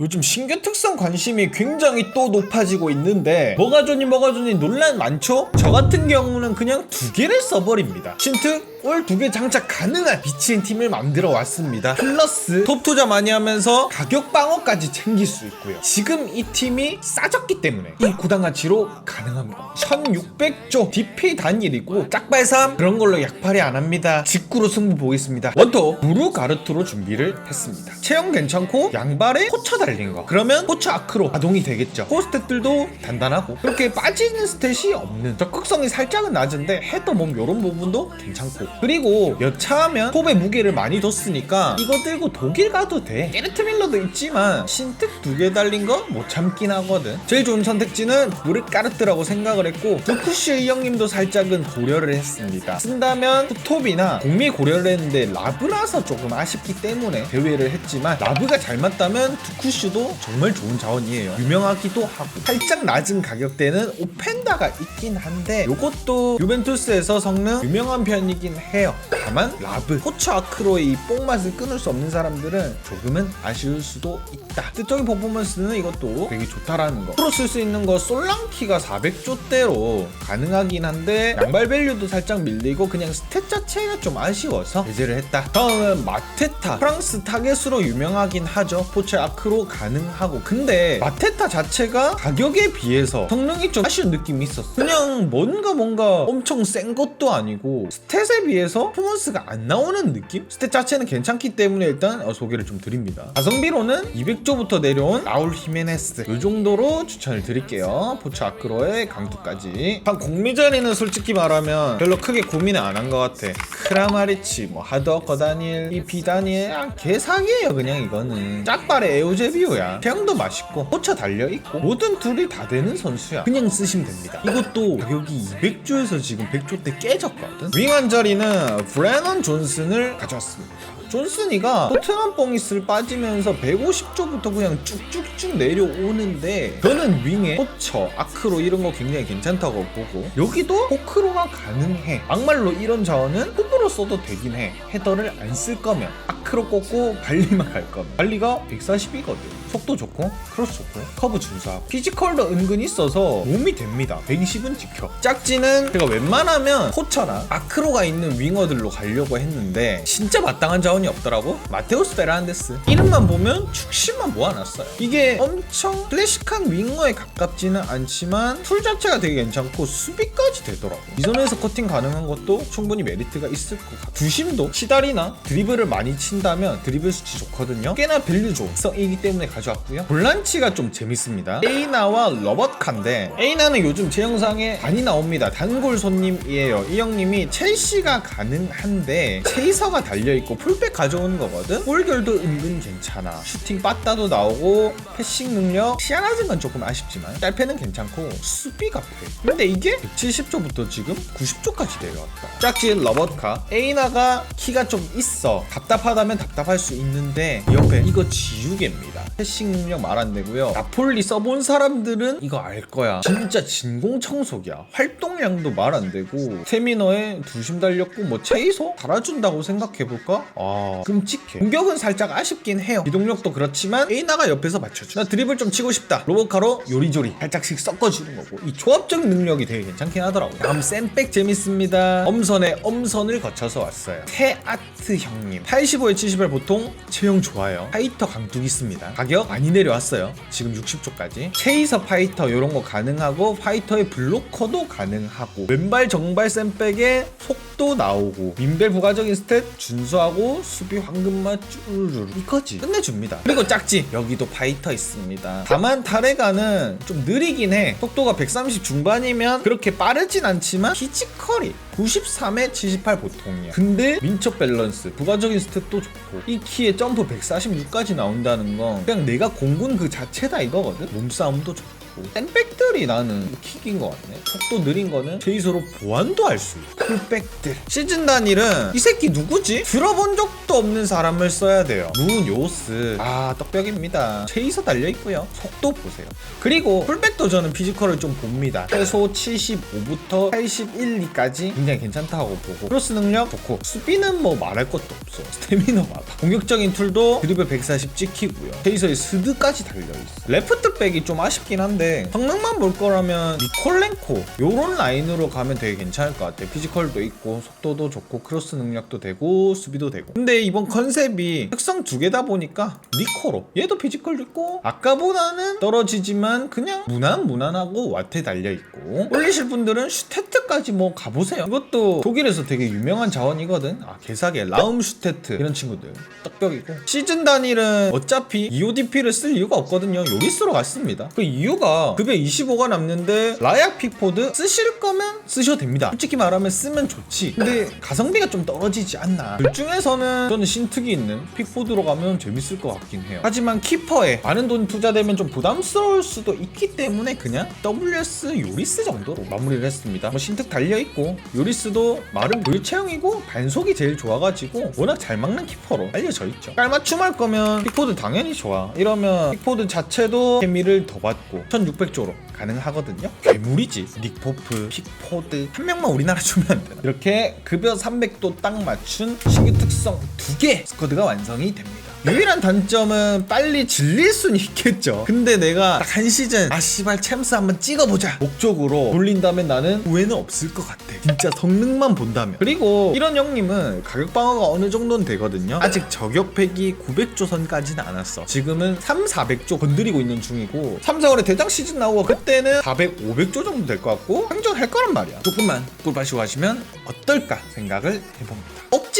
요즘 신규 특성 관심이 굉장히 또 높아지고 있는데 뭐가 좋니 뭐가 좋니 논란 많죠? 저 같은 경우는 그냥 두 개를 써버립니다. 신특 올두개 장착 가능한 미친 팀을 만들어 왔습니다. 플러스 톱 투자 많이 하면서 가격 방어까지 챙길 수 있고요. 지금 이 팀이 싸졌기 때문에 이 구단 가치로 가능합니다. 1600조 DP 단일이고 짝발삼 그런 걸로 약팔이 안 합니다. 직구로 승부 보겠습니다. 원톱 무르 가르트로 준비를 했습니다. 체형 괜찮고 양발에 포처 달린 거. 그러면 포처 아크로 가동이 되겠죠. 호스탯들도 단단하고 그렇게 빠지는 스탯이 없는 적극성이 살짝은 낮은데 헤더 몸 이런 부분도 괜찮고 그리고 여차하면 톱에 무게를 많이 뒀으니까 이거 들고 독일 가도 돼. 게르트 밀러도 있지만 신특 두 개 달린 거 못 참긴 하거든. 제일 좋은 선택지는 무르 까르트라고 생각을 했고 두쿠시 이 형님도 살짝은 고려를 했습니다. 쓴다면 톱이나 공미 고려를 했는데 라브라서 조금 아쉽기 때문에 대회를 했지만 라브가 잘 맞다면 두쿠슈도 정말 좋은 자원이에요. 유명하기도 하고 살짝 낮은 가격대는 오펜다가 있긴 한데 이것도 유벤투스에서 성능 유명한 편이긴 해요. 다만 라브, 포처 아크로의 이 뽕맛을 끊을 수 없는 사람들은 조금은 아쉬울 수도 있다. 뜻적인 퍼포먼스는 이것도 되게 좋다라는 거. 프로 쓸 수 있는 거 솔랑키가 400조대로 가능하긴 한데 양발 밸류도 살짝 밀리고 그냥 스탯 자체가 좀 아쉬워서 배제를 했다. 다음은 마테타. 프랑스 타겟으로 유명하긴 하죠. 포체 아크로 가능하고. 근데 마테타 자체가 가격에 비해서 성능이 좀 아쉬운 느낌이 있었어. 그냥 뭔가 뭔가 엄청 센 것도 아니고 스탯에 비해서 퍼포먼스가 안 나오는 느낌? 스탯 자체는 괜찮기 때문에 일단 어, 소개를 좀 드립니다. 가성비로는 200조부터 내려온 라울 히메네스 이 정도로 추천을 드릴게요. 포체 아크로의 강투까지. 한 공미 자리는 솔직히 말하면 별로 크게 고민을 안 한 것 같아. 크라마리치, 뭐 하드워커 다니엘, 이 비다니엘, 아, 개사기예요 그냥 이거는. 짝발의 에우제비오야. 태양도 맛있고 포차 달려 있고 모든 둘이 다 되는 선수야. 그냥 쓰시면 됩니다. 이것도 가격이 200조에서 지금 100조 때 깨졌거든. 윙 한 자리는 브레넌 존슨을 가져왔습니다. 존슨이가 토트넘 뽕이슬 빠지면서 150조부터 그냥 쭉쭉쭉 내려오는데 저는 윙에 포처, 아크로 이런 거 굉장히 괜찮다고 보고 여기도 호크로가 가능해. 막말로 이런 자원은 홈으로 써도 되긴 해. 헤더를 안 쓸 거면 아크로 꽂고 발리만 갈 거면. 발리가 140이거든 속도 좋고 크로스 좋고 커브 준수하고 피지컬도 은근히 있어서 몸이 됩니다. 120은 지켜. 짝지는 제가 웬만하면 포처나 아크로가 있는 윙어들로 가려고 했는데 진짜 마땅한 자원이 없더라고. 마테우스 베란데스. 이름만 보면 축심만 모아놨어요. 이게 엄청 클래식한 윙어에 가깝지는 않지만 툴 자체가 되게 괜찮고 수비까지 되더라고. 이 점에서 커팅 가능한 것도 충분히 메리트가 있을 것 같아 주심도 시달이나 드리블을 많이 친다면 드리블 수치 좋거든요. 꽤나 밸류 좋성이기 때문에 가져왔고요. 볼란치가 좀 재밌습니다. 에이나와 러버칸데 에이나는 요즘 제 영상에 많이 나옵니다. 단골 손님이에요. 이 형님이 첼시가 가능한데 체이서가 달려있고 풀백 가져오는 거거든? 골결도 은근 괜찮아. 슈팅 빠따도 나오고 패싱 능력 시아나즈는 건 조금 아쉽지만 딸패는 괜찮고 수비가 패 근데 이게 170조부터 지금 90조까지 내려왔다. 짝지은 러버카. 에이나가 키가 좀 있어. 답답하다면 답답할 수 있는데 옆에 이거 지우개입니다 패싱 능력 말 안 되고요. 나폴리 써본 사람들은 이거 알 거야. 진짜 진공 청소기야. 활동량도 말 안 되고 세미너에 두심 달렸고 뭐 체이소 달아준다고 생각해볼까? 아 끔찍해 공격은 살짝 아쉽긴 해요. 기동력도 그렇지만 에이나가 옆에서 맞춰줘. 나 드리블 좀 치고 싶다. 로보카로 요리조리 살짝씩 섞어주는 거고. 이 조합적인 능력이 되게 괜찮긴 하더라고 다음 쌤백 재밌습니다. 엄선에 엄선을 거쳐서 왔어요. 테아트 형님. 85에 70을 보통 체형 좋아요. 파이터 강뚝 있습니다. 가격 많이 내려왔어요. 지금 60조까지. 체이서 파이터 이런 거 가능하고 파이터의 블로커도 가능하고 왼발 정발 쌤백에 속도 나오고 민벨 부가적인 스탯 준수하고 수비 황금맛 쭈르르. 이거지. 끝내줍니다. 그리고 짝지. 여기도 파이터 있습니다. 다만 타레가는 좀 느리긴 해. 속도가 130 중반이면 그렇게 빠르진 않지만 피지컬이 93에 78 보통이야. 근데 민첩 밸런스 부가적인 스탯도 좋고 이 키에 점프 146까지 나온다는 건 그냥 내가 공군 그 자체다 이거거든? 몸싸움도 좋고 땡백들이 나는 킥인 것 같네. 속도 느린 거는 제이소로 보완도 할 수 있고. 풀백들. 시즌 단일은 이 새끼 누구지? 들어본 적도 없는 사람을 써야 돼요. 무요스. 아 떡벽입니다. 체이서 달려있고요. 속도 보세요. 그리고 풀백도 저는 피지컬을 좀 봅니다. 최소 75부터 81, 2까지 굉장히 괜찮다고 보고. 크로스 능력 좋고. 수비는 뭐 말할 것도 없어. 스태미너 봐봐 공격적인 툴도 드리블 140 찍히고요. 페이서의 스드까지 달려있어 레프트 백이 좀 아쉽긴 한데 성능만 볼 거라면 니콜렌코 요런 라인으로 가면 되게 괜찮을 것 같아 피지컬도 있고 속도도 좋고 크로스 능력도 되고 수비도 되고. 근데 이번 컨셉이 특성 두 개다 보니까 니코로. 얘도 피지컬 있고 아까보다는 떨어지지만 그냥 무난 무난하고 와트 달려있고. 올리실 분들은 슈테트까지 뭐 가보세요. 이것도 독일에서 되게 유명한 자원이거든. 아 개사계 라움 슈테트. 이런 친구들. 떡벽이고. 시즌 단일은 어차피 EODP를 쓸 이유가 없거든요. 요리스로 갔습니다. 그 이유가 급여 25가 남는데 라약 픽포드 쓰실 거면 쓰셔도 됩니다. 솔직히 말하면 쓰면 좋지. 근데 가성비가 좀 떨어지지 않나. 둘 중에서는 저는 신특이 있는 픽포드로 가면 재밌을 것 같긴 해요. 하지만 키퍼에 많은 돈 투자되면 좀 부담스러울 수도 있기 때문에 그냥 WS 요리스 정도로 마무리를 했습니다. 뭐 신특 달려있고 요리스도 마른 물 체형이고 반속이 제일 좋아가지고 워낙 잘 막는 키퍼로 알려져 있죠. 깔맞춤 할 거면 픽포드 당연히 좋아. 이러면 픽포드 자체도 케미를 더 받고 1600조로 가능하거든요. 괴물이지. 닉포프 픽포드. 한 명만 우리나라 주면 안 되나? 이렇게 급여 300도 딱 맞춘 신규 특성 두 개 스쿼드가 완성이 됩니다 유일한 단점은 빨리 질릴 순 있겠죠. 근데 내가 딱 한 시즌 아 씨발 챔스 한번 찍어보자. 목적으로 돌린다면 나는 후회는 없을 것 같아. 진짜 성능만 본다면. 그리고 이런 형님은 가격 방어가 어느 정도는 되거든요. 아직 저격팩이 900조 선까지는 안 왔어. 지금은 3, 400조 건드리고 있는 중이고 3, 4월에 대장 시즌 나오고 그때는 400, 500조 정도 될 것 같고 행정할 거란 말이야. 조금만 꿀빠시고 하시면 어떨까 생각을 해봅니다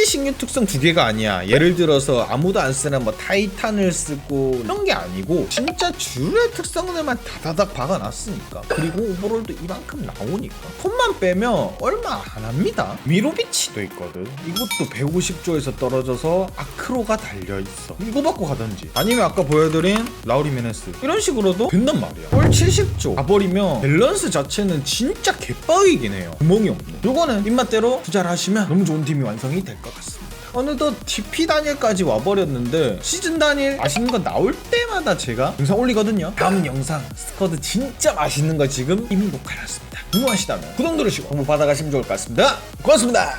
신규 특성 두 개가 아니야. 예를 들어서 아무도 안 쓰는 뭐 타이탄을 쓰고 이런 게 아니고 진짜 주류의 특성들만 다다닥 박아놨으니까. 그리고 오버롤도 이만큼 나오니까. 폰만 빼면 얼마 안 합니다. 미로비치도 있거든. 이것도 150조에서 떨어져서 아크로가 달려있어. 이거 받고 가든지. 아니면 아까 보여드린 라우리 메네스. 이런 식으로도 된단 말이야. 올 70조. 가버리면 밸런스 자체는 진짜 개빡이긴 해요. 구멍이 없네. 요거는 입맛대로 투자를 하시면 너무 좋은 팀이 완성이 될 것 같습니다 어느덧 DP 단일까지 와버렸는데 시즌 단일 맛있는 거 나올 때마다 제가 영상 올리거든요. 다음 영상 스쿼드 진짜 맛있는 거 지금 이미 녹화해놨습니다. 궁금하시다면 구독 누르시고 공부 받아가시면 좋을 것 같습니다. 고맙습니다